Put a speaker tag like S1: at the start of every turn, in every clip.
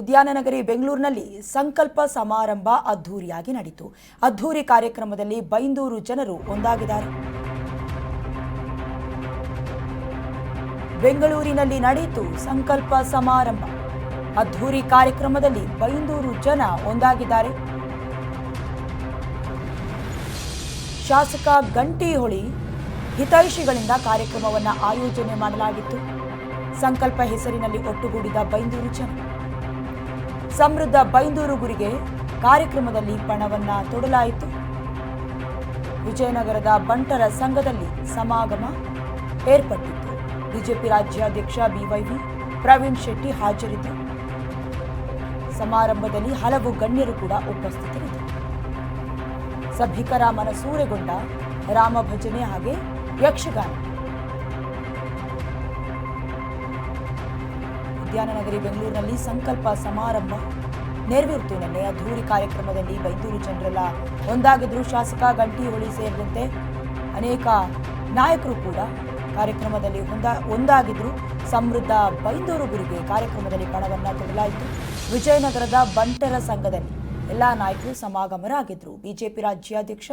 S1: ಉದ್ಯಾನನಗರಿ ಬೆಂಗಳೂರಿನಲ್ಲಿ ಸಂಕಲ್ಪ ಸಮಾರಂಭ ಅದ್ಧೂರಿಯಾಗಿ ನಡೆಯಿತು ಅದ್ಧೂರಿ ಕಾರ್ಯಕ್ರಮದಲ್ಲಿ ಬೈಂದೂರು ಜನರು ಒಂದಾಗಿದ್ದಾರೆ. ಬೆಂಗಳೂರಿನಲ್ಲಿ ನಡೆಯಿತು ಸಂಕಲ್ಪ ಸಮಾರಂಭ. ಅದ್ಧೂರಿ ಕಾರ್ಯಕ್ರಮದಲ್ಲಿ ಬೈಂದೂರು ಜನ ಒಂದಾಗಿದ್ದಾರೆ. ಶಾಸಕ ಗಂಟಿಹೊಳಿ ಹಿತೈಷಿಗಳಿಂದ ಕಾರ್ಯಕ್ರಮವನ್ನು ಆಯೋಜನೆ ಮಾಡಲಾಗಿತ್ತು. ಸಂಕಲ್ಪ ಹೆಸರಿನಲ್ಲಿ ಒಟ್ಟುಗೂಡಿದ ಬೈಂದೂರು ಜನ ಸಮೃದ್ಧ ಬೈಂದೂರು ಗುರಿಗೆ ಕಾರ್ಯಕ್ರಮದಲ್ಲಿ ಪಣವನ್ನ ತೊಡಲಾಯಿತು. ವಿಜಯನಗರದ ಬಂಟರ ಸಂಘದಲ್ಲಿ ಸಮಾಗಮ ಏರ್ಪಟ್ಟಿತ್ತು. ಬಿಜೆಪಿ ರಾಜ್ಯಾಧ್ಯಕ್ಷ ಬಿವೈವಿ ಪ್ರವೀಣ್ ಶೆಟ್ಟಿ ಹಾಜರಿದ್ದರು. ಸಮಾರಂಭದಲ್ಲಿ ಹಲವು ಗಣ್ಯರು ಕೂಡ ಉಪಸ್ಥಿತರಿದ್ದರು. ಸಭಿಕರ ಮನಸೂರೆಗೊಂಡ ರಾಮ ಭಜನೆ ಹಾಗೆ ಯಕ್ಷಗಾನ ಉದ್ಯಾನನಗರಿ ಬೆಂಗಳೂರಿನಲ್ಲಿ ಸಂಕಲ್ಪ ಸಮಾರಂಭ ನೆರವೇರಿತು. ನಿನ್ನೆ ಅದ್ಧೂರಿ ಕಾರ್ಯಕ್ರಮದಲ್ಲಿ ಬೈದೂರು ಜನರೆಲ್ಲ ಒಂದಾಗಿದ್ರು. ಶಾಸಕ ಗಂಟಿಹೊಳಿ ಸೇರಿದಂತೆ ಅನೇಕ ನಾಯಕರು ಕೂಡ ಕಾರ್ಯಕ್ರಮದಲ್ಲಿ ಒಂದಾ, ಒಂದಾಗಿದ್ರು. ಸಮೃದ್ಧ ಬೈಂದೂರು ಗುರಿಗೆ ಕಾರ್ಯಕ್ರಮದಲ್ಲಿ ಪಣವನ್ನ ತೊಡಲಾಯಿತು. ವಿಜಯನಗರದ ಬಂಟರ ಸಂಘದಲ್ಲಿ ಎಲ್ಲ ನಾಯಕರು ಸಮಾಗಮರಾಗಿದ್ರು. ಬಿಜೆಪಿ ರಾಜ್ಯಾಧ್ಯಕ್ಷ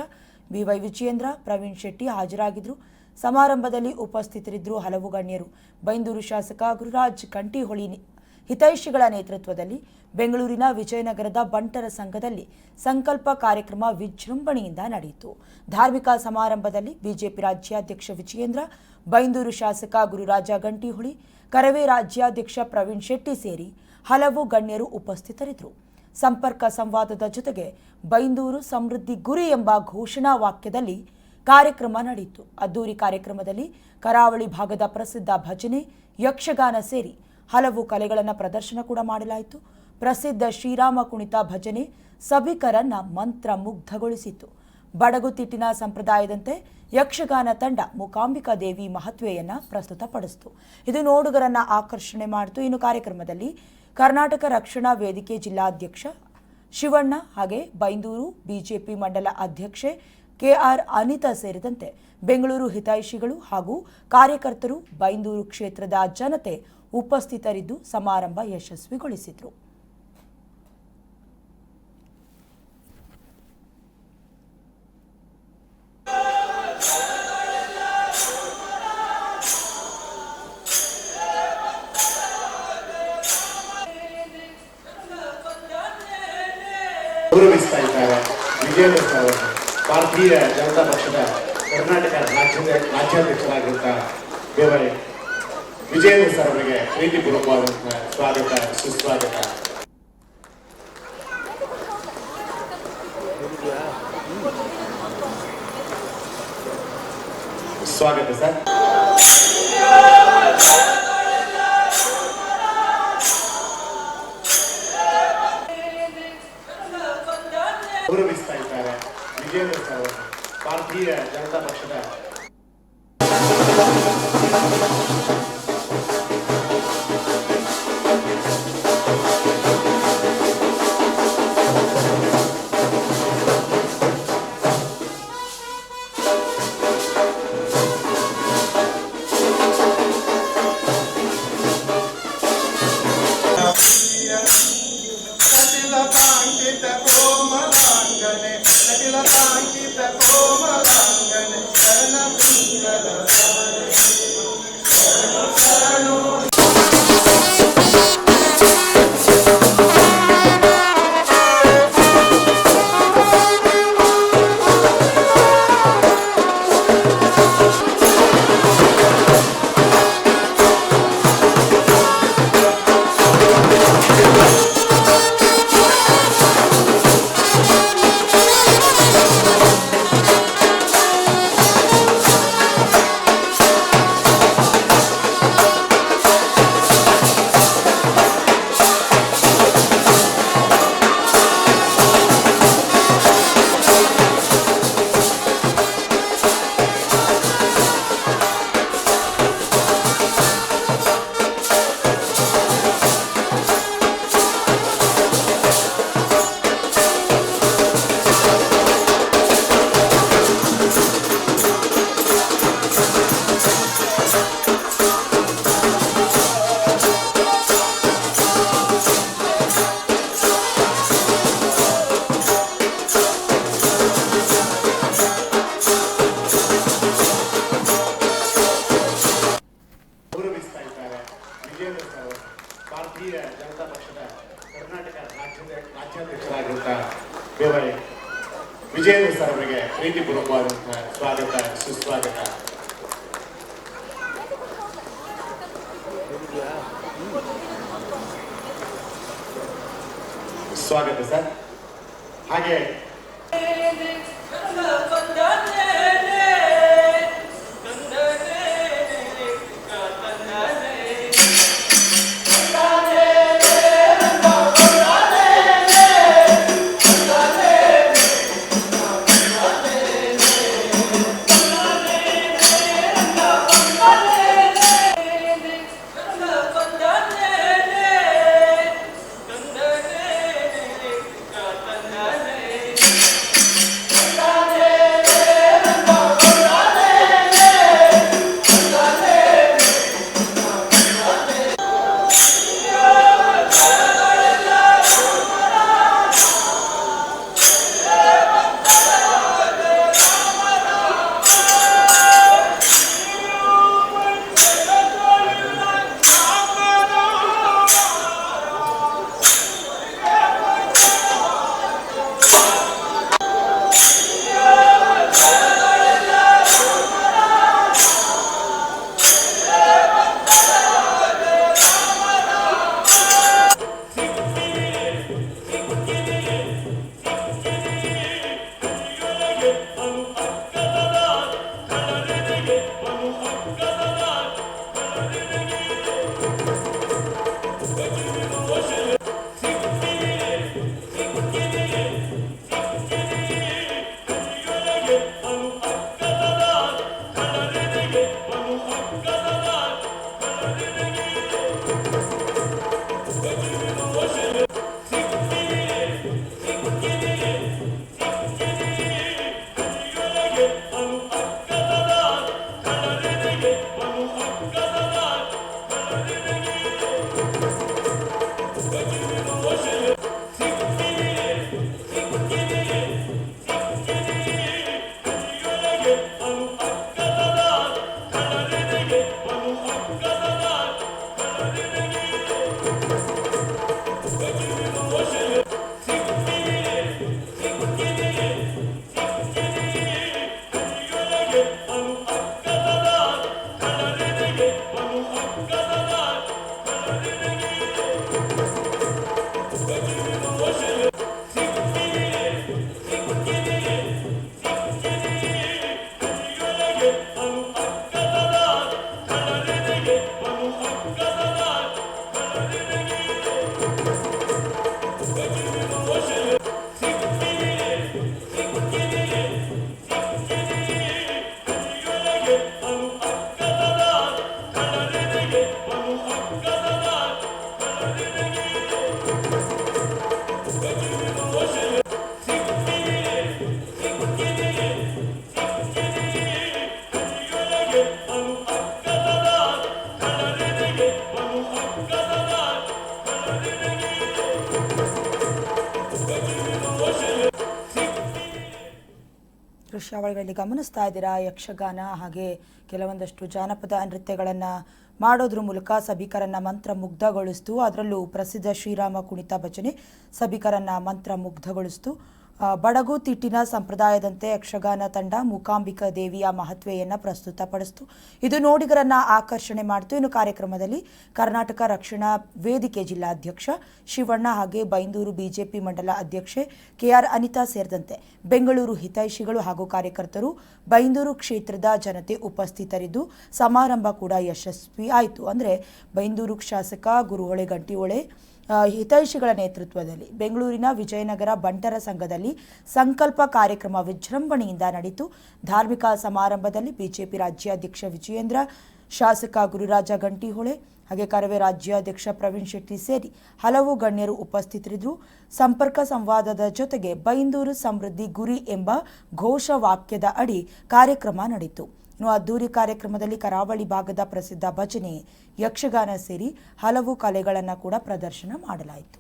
S1: ಬಿವೈ ವಿಜಯೇಂದ್ರ, ಪ್ರವೀಣ್ ಶೆಟ್ಟಿ ಹಾಜರಾಗಿದ್ರು. ಸಮಾರಂಭದಲ್ಲಿ ಉಪಸ್ಥಿತರಿದ್ದರು ಹಲವು ಗಣ್ಯರು. ಬೈಂದೂರು ಶಾಸಕ ಗುರುರಾಜ್ ಕಂಠಿಹೊಳಿ ಹಿತೈಷಿಗಳ ನೇತೃತ್ವದಲ್ಲಿ ಬೆಂಗಳೂರಿನ ವಿಜಯನಗರದ ಬಂಟರ ಸಂಘದಲ್ಲಿ ಸಂಕಲ್ಪ ಕಾರ್ಯಕ್ರಮ ವಿಜೃಂಭಣೆಯಿಂದ ನಡೆಯಿತು. ಧಾರ್ಮಿಕ ಸಮಾರಂಭದಲ್ಲಿ ಬಿಜೆಪಿ ರಾಜ್ಯಾಧ್ಯಕ್ಷ ವಿಜಯೇಂದ್ರ, ಬೈಂದೂರು ಶಾಸಕ ಗುರುರಾಜ ಗಂಟಿಹೊಳಿ, ಕರವೇ ರಾಜ್ಯಾಧ್ಯಕ್ಷ ಪ್ರವೀಣ್ ಶೆಟ್ಟಿ ಸೇರಿ ಹಲವು ಗಣ್ಯರು ಉಪಸ್ಥಿತರಿದ್ದರು. ಸಂಪರ್ಕ ಸಂವಾದದ ಜೊತೆಗೆ ಬೈಂದೂರು ಸಮೃದ್ಧಿ ಗುರಿ ಎಂಬ ಘೋಷಣಾ ವಾಕ್ಯದಲ್ಲಿ ಕಾರ್ಯಕ್ರಮ ನಡೆಯಿತು. ಅದ್ದೂರಿ ಕಾರ್ಯಕ್ರಮದಲ್ಲಿ ಕರಾವಳಿ ಭಾಗದ ಪ್ರಸಿದ್ಧ ಭಜನೆ, ಯಕ್ಷಗಾನ ಸೇರಿ ಹಲವು ಕಲೆಗಳನ್ನು ಪ್ರದರ್ಶನ ಕೂಡ ಮಾಡಲಾಯಿತು. ಪ್ರಸಿದ್ಧ ಶ್ರೀರಾಮ ಕುಣಿತ ಭಜನೆ ಸಭಿಕರನ್ನ ಮಂತ್ರ ಮುಗ್ಧಗೊಳಿಸಿತು ಬಡಗುತಿಟ್ಟಿನ ಸಂಪ್ರದಾಯದಂತೆ ಯಕ್ಷಗಾನ ತಂಡ ಮೂಕಾಂಬಿಕಾ ದೇವಿ ಮಹತ್ವೆಯನ್ನ ಪ್ರಸ್ತುತಪಡಿಸಿತು. ಇದು ನೋಡುಗರನ್ನ ಆಕರ್ಷಣೆ ಮಾಡಿತು. ಇನ್ನು ಕಾರ್ಯಕ್ರಮದಲ್ಲಿ ಕರ್ನಾಟಕ ರಕ್ಷಣಾ ವೇದಿಕೆ ಜಿಲ್ಲಾಧ್ಯಕ್ಷ ಶಿವಣ್ಣ ಹಾಗೆ ಬೈಂದೂರು ಬಿಜೆಪಿ ಮಂಡಲ ಅಧ್ಯಕ್ಷೆ ಕೆಆರ್ ಅನಿತಾ ಸೇರಿದಂತೆ ಬೆಂಗಳೂರು ಹಿತೈಷಿಗಳು ಹಾಗೂ ಕಾರ್ಯಕರ್ತರು ಬೈಂದೂರು ಕ್ಷೇತ್ರದ ಜನತೆ ಉಪಸ್ಥಿತರಿದ್ದು ಸಮಾರಂಭ ಯಶಸ್ವಿಗೊಳಿಸಿದರು.
S2: ಗೌರವಿಸ್ತಾ ಇದ್ದಾರೆ ಅವರು ಭಾರತೀಯ ಜನತಾ ಪಕ್ಷದ ಕರ್ನಾಟಕ ರಾಜ್ಯದ ರಾಜ್ಯಾಧ್ಯಕ್ಷರಾಗಿರುವಂತಹ ದೇವರೇ, ವಿಜಯೇಂದ್ರ ಸರ್ ಅವರಿಗೆ ಪ್ರೀತಿಪೂರ್ವಕವಾದಂತಹ ಸ್ವಾಗತ, ಸುಸ್ವಾಗತ. ಸ್ವಾಗತ ಸರ್. ವಿಜೇಂದ್ರ ಸರ್ ಅವರು ಭಾರತೀಯ ಜನತಾ ಪಕ್ಷದ
S3: ಇದ್ದಾರೆ ವಿಜೇಂದ್ರ ಸರ್ ಭಾರತೀಯ
S2: ಜನತಾ ಪಕ್ಷದ ಕರ್ನಾಟಕ ರಾಜ್ಯದ ರಾಜ್ಯಾಧ್ಯಕ್ಷರಾಗಿರುವಂತಹ ದೇವರೇ ವಿಜೇಂದ್ರ ಸರ್ ಅವರಿಗೆ ಪ್ರೀತಿಪೂರ್ವಕವಾದಂತಹ ಸ್ವಾಗತ, ಸುಸ್ವಾಗತ. ಸ್ವಾಗತ ಸರ್. ಹಾಗೆ.
S1: ದೃಶ್ಯಾವಳಿಗಳಲ್ಲಿ ಗಮನಿಸ್ತಾ ಇದ್ದೀರಾ? ಯಕ್ಷಗಾನ ಹಾಗೆ ಕೆಲವೊಂದಷ್ಟು ಜಾನಪದ ನೃತ್ಯಗಳನ್ನು ಮಾಡೋದ್ರ ಮೂಲಕ ಸಭಿಕರನ್ನ ಮಂತ್ರ ಮುಗ್ಧಗೊಳಿಸ್ತು ಅದರಲ್ಲೂ ಪ್ರಸಿದ್ಧ ಶ್ರೀರಾಮ ಕುಣಿತ ಭಜನೆ ಸಭಿಕರನ್ನ ಮಂತ್ರ ಮುಗ್ಧಗೊಳಿಸ್ತು ಬಡಗು ತಿಟ್ಟಿನ ಸಂಪ್ರದಾಯದಂತೆ ಯಕ್ಷಗಾನ ತಂಡ ಮೂಕಾಂಬಿಕಾ ದೇವಿಯ ಮಹತ್ವೆಯನ್ನು ಪ್ರಸ್ತುತಪಡಿಸ್ತು. ಇದು ನೋಡಿಗರನ್ನ ಆಕರ್ಷಣೆ ಮಾಡಿತು. ಇನ್ನು ಕಾರ್ಯಕ್ರಮದಲ್ಲಿ ಕರ್ನಾಟಕ ರಕ್ಷಣಾ ವೇದಿಕೆ ಜಿಲ್ಲಾಧ್ಯಕ್ಷ ಶಿವಣ್ಣ ಹಾಗೆ ಬೈಂದೂರು ಬಿಜೆಪಿ ಮಂಡಲ ಅಧ್ಯಕ್ಷೆ ಕೆಆರ್ ಅನಿತಾ ಸೇರಿದಂತೆ ಬೆಂಗಳೂರು ಹಿತೈಷಿಗಳು ಹಾಗೂ ಕಾರ್ಯಕರ್ತರು ಬೈಂದೂರು ಕ್ಷೇತ್ರದ ಜನತೆ ಉಪಸ್ಥಿತರಿದ್ದು, ಸಮಾರಂಭ ಕೂಡ ಯಶಸ್ವಿ ಆಯಿತು ಅಂದರೆ ಬೈಂದೂರು ಶಾಸಕ ಗುರುಹೊಳೆ ಗಂಟಿಹೊಳೆ ಹಿತೈಷಿಗಳ ನೇತೃತ್ವದಲ್ಲಿ ಬೆಂಗಳೂರಿನ ವಿಜಯನಗರ ಬಂಟರ ಸಂಘದಲ್ಲಿ ಸಂಕಲ್ಪ ಕಾರ್ಯಕ್ರಮ ವಿಜೃಂಭಣೆಯಿಂದ ನಡೆಯಿತು. ಧಾರ್ಮಿಕ ಸಮಾರಂಭದಲ್ಲಿ ಬಿಜೆಪಿ ರಾಜ್ಯಾಧ್ಯಕ್ಷ ವಿಜಯೇಂದ್ರ, ಶಾಸಕ ಗುರುರಾಜ ಗಂಟಿಹೊಳೆ ಹಾಗೆ ಕರವೇ ರಾಜ್ಯಾಧ್ಯಕ್ಷ ಪ್ರವೀಣ್ ಶೆಟ್ಟಿ ಸೇರಿ ಹಲವು ಗಣ್ಯರು ಉಪಸ್ಥಿತರಿದ್ದರು. ಸಂಪರ್ಕ ಸಂವಾದದ ಜೊತೆಗೆ ಬೈಂದೂರು ಸಮೃದ್ಧಿ ಗುರಿ ಎಂಬ ಘೋಷವಾಕ್ಯದ ಅಡಿ ಕಾರ್ಯಕ್ರಮ ನಡೆಯಿತು. ಅದ್ದೂರಿ ಕಾರ್ಯಕ್ರಮದಲ್ಲಿ ಕರಾವಳಿ ಭಾಗದ ಪ್ರಸಿದ್ಧ ಭಜನೆ ಯಕ್ಷಗಾನ ಸೇರಿ ಹಲವು ಕಲೆಗಳನ್ನು ಕೂಡ ಪ್ರದರ್ಶನ ಮಾಡಲಾಯಿತು.